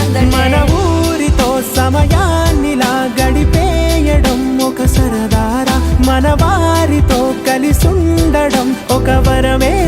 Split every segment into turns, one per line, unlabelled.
మన ఊరితో సమయాన్నిలా గడిపేయడం ఒక సరదారా. మన వారితో కలిసుండడం ఒక
వరమే.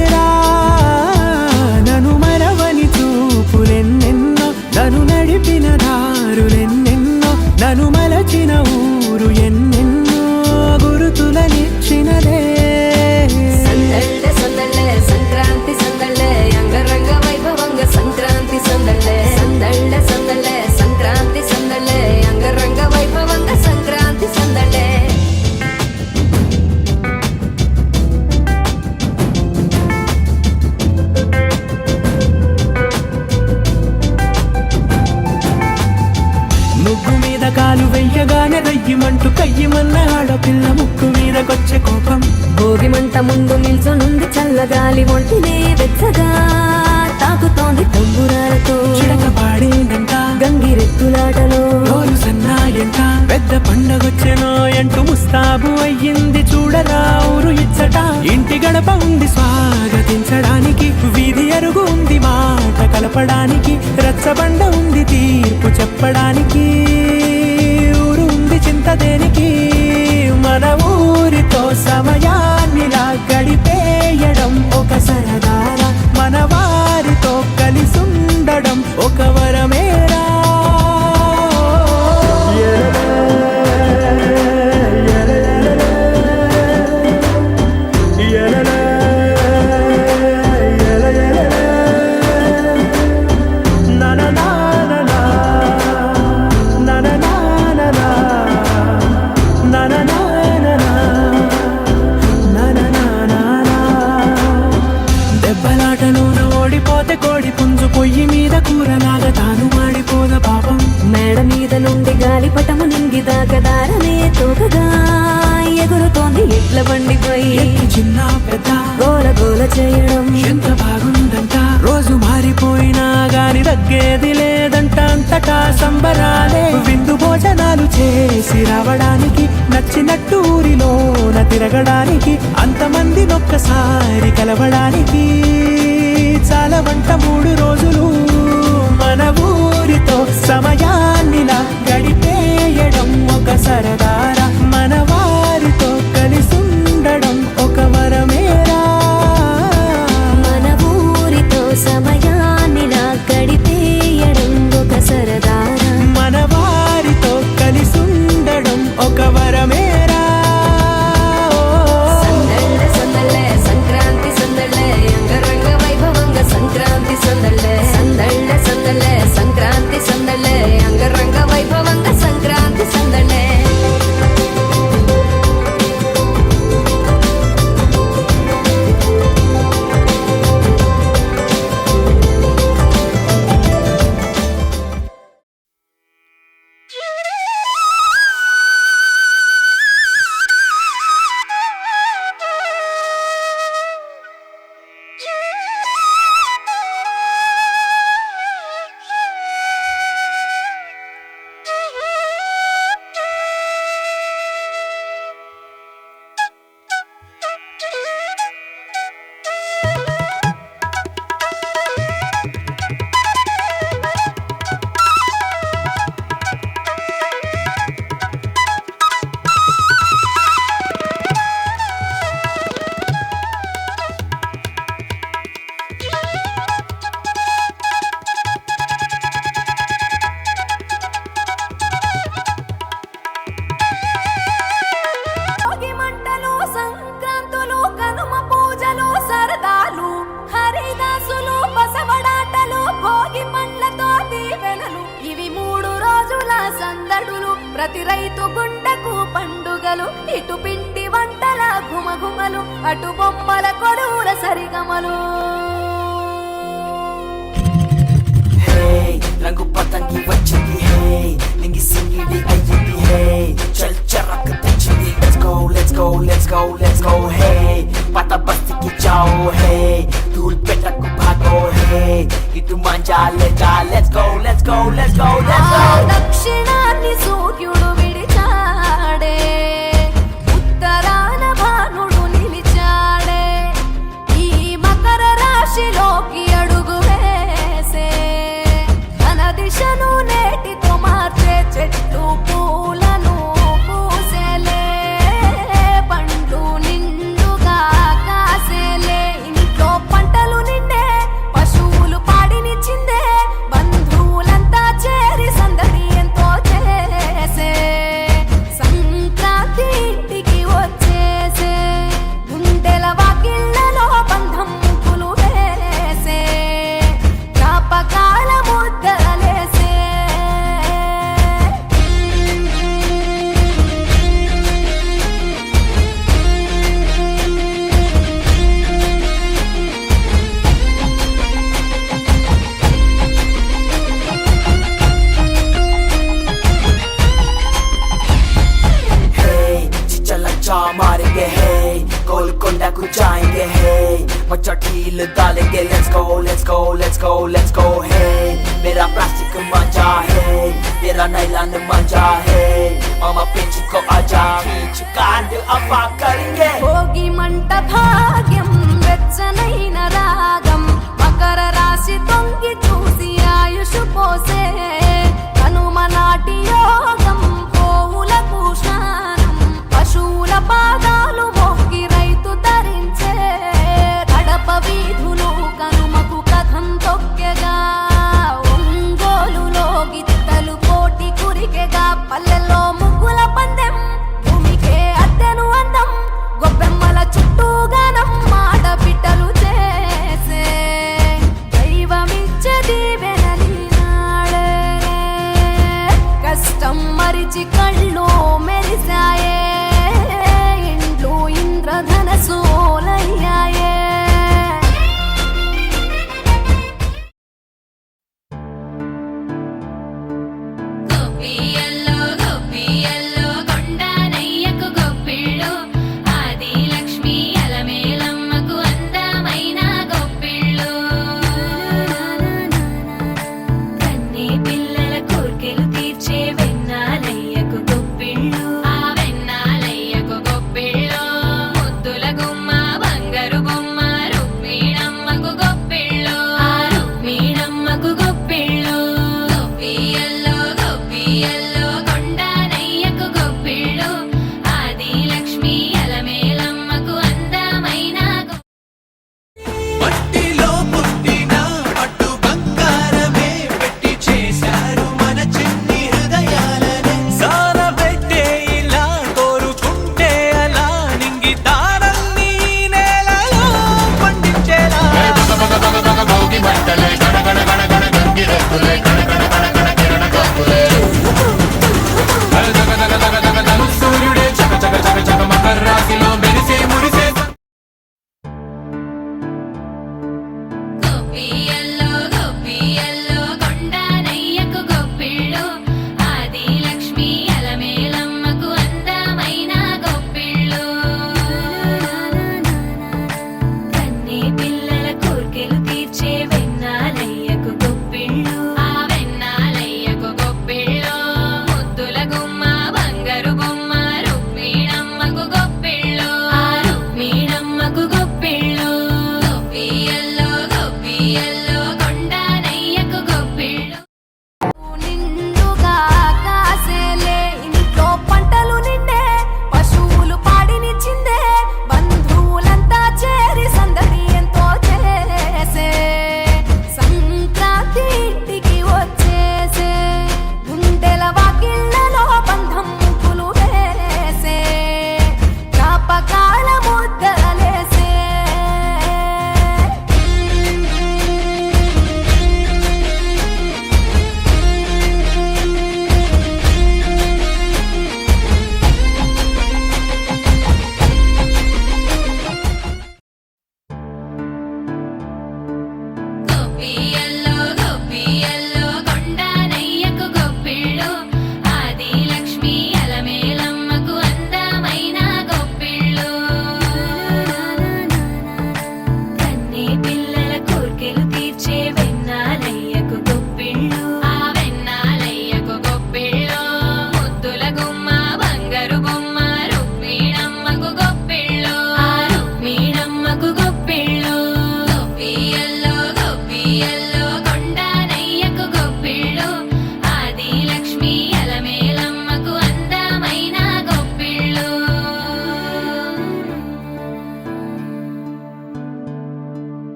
ఎడ్ల బండిపై
చిన్న పెద్ద
గోల గోల చేయడం.
ఎంత బాగుందంట? రోజు మారిపోయినా గాని తగ్గేది లేదంట. అంతటా సంబరాలే విందు భోజనాలు చేసి రావడానికి నచ్చినట్టు ఊరిలోన తిరగడానికి అంతమంది ఒక్కసారి కలవడానికి చాలా వంట మూడు రోజులు మన ఊరితో సమయాన్ని గడిపేయడం ఒక
సరదా. రంగు పతంగి వచ్చింది హే నింగి సింగిడి అయ్యింది హే చల్ చరక్ తెచ్చింది let's go let's go let's go let's go హే పాత బస్తికి జాఓ హే ధూల్ పెట్టకు భాగో హే ఇటు మంజా లెటా let's go let's go let's go let's go
దక్షిణాన్ని సూర్యుడు విడిచాడే
Kira nailanı manja hey
Mama pinchi ko aja Chukandu apa karenge Bogi manta bhagyam Vecchanaina কাল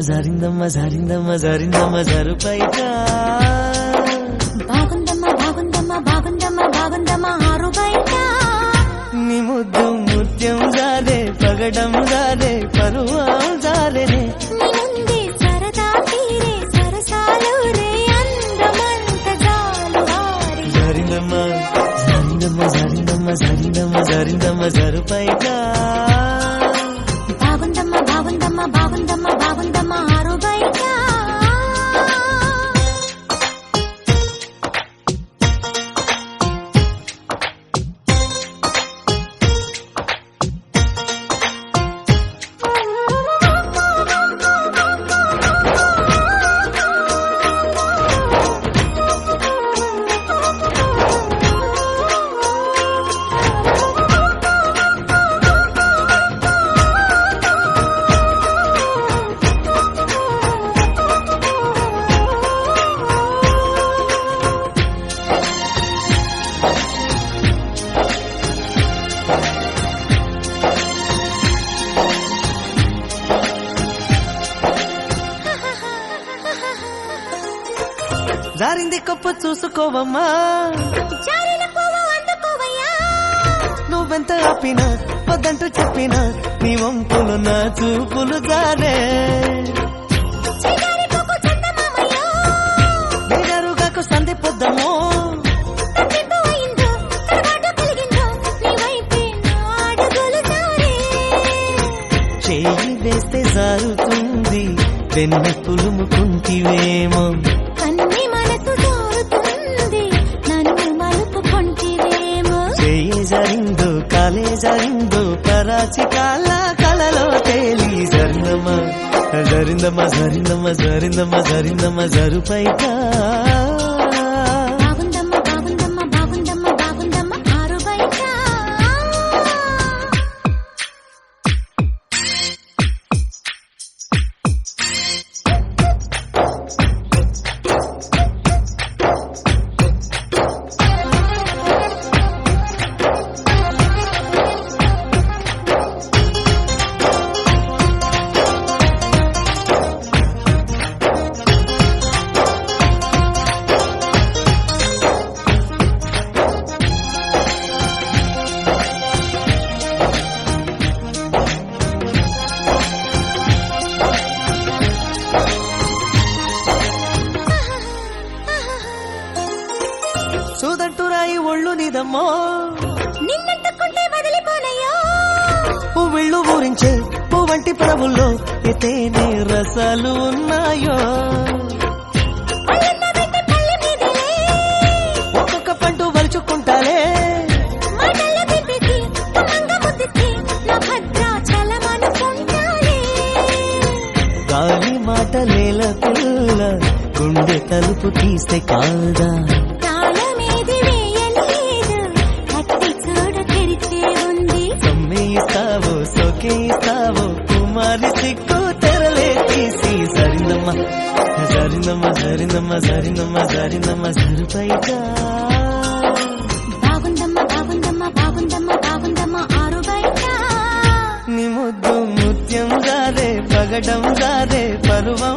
జారిందమ్మ జారిందమ్మ జారిందమ్మ జారిందమ్మ జరుపైగా
బాగుందమ్మా బాగుందమ్మా బాగుందమ్మా బాగుందమ్మా ఆరు బయట
నీ ముద్దు ముత్యం జారే పగడం జారే పరువం జారేనే.
నీ ముందే సరదా తీరే సరసాలు రే అందమంత జాలు వారి.
జారిందమ్మ జారిందమ్మ జారిందమ్మ జారిందమ్మ జారిందమ్మ జరుపైగా
అందుకోవయ్యా.
నువ్వెంత ఆపినా వద్దంటూ చెప్పినా నీ వంపులు నా చూపులు జారే. సంధి చేయి వేస్తే జారుతుంది వెన్న పులుముకుంటివేమో. కాలే జారిందో కరాచి కాల కలలో తేలి జరిందమ్మా జరిందమ్మా జరిందమ్మా జరిందమ్మా జరిందమ్మా
జరుపైకా?
పువ్విళ్ళు ఊరించే పువ్వంటి ప్రభుల్లో ఎతేనే రసాలు ఉన్నాయో? ఒక్కొక్క పండు వలుచుకుంటాలే. గాలి మాట లేల పిల్ల గుండె తలుపు తీస్తే కాదా? సరిందమ్మ సరిందమ్మ సరిందమ్మ సరిందమ్మ సరిందమ్మ సరిపైగా
బాగుందమ్మా బాగుందమ్మా బాగుందమ్మా బాగుందమ్మా ఆరు బయట
నీ ముద్దు ముత్యం పగడం జారే పరువం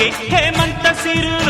హేమంత సిరులు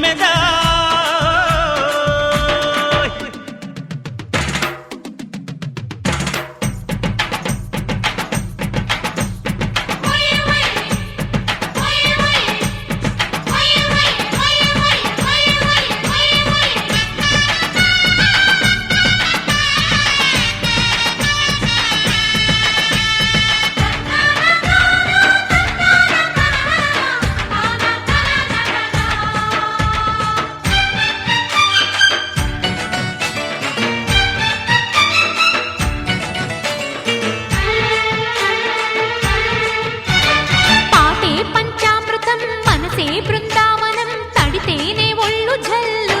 బృందావనం తడితేనే ఒళ్ళు జల్లు.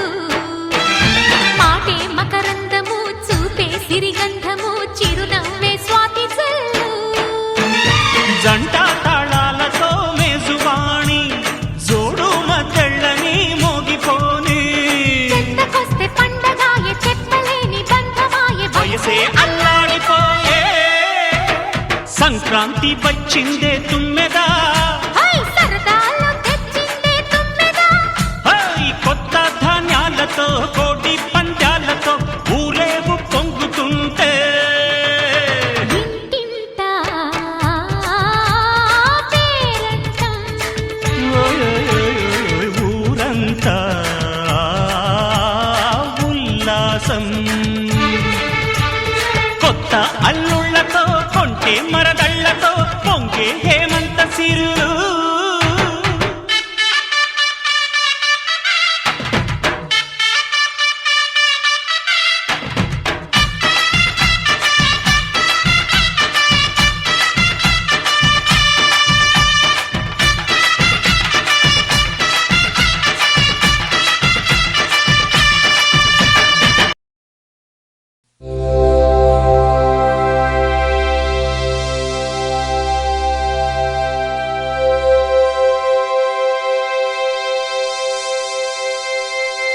మాటే మకరందము చూపే సిరిగంధము చిరునవ్వే స్వాతి జల్లు.
జంట తాళాలతో మేజువాణి జోడు మద్దళ్ళని మోగిపోని.
చెత్తకొస్తే పండగాయ చెప్పలేని బంధమాయ
వయసే అల్లాడిపోయే. సంక్రాంతి వచ్చిందే తుమ్మెదా అల్లుళ్ళతో కొంటే మరదళ్ళతో పొంగే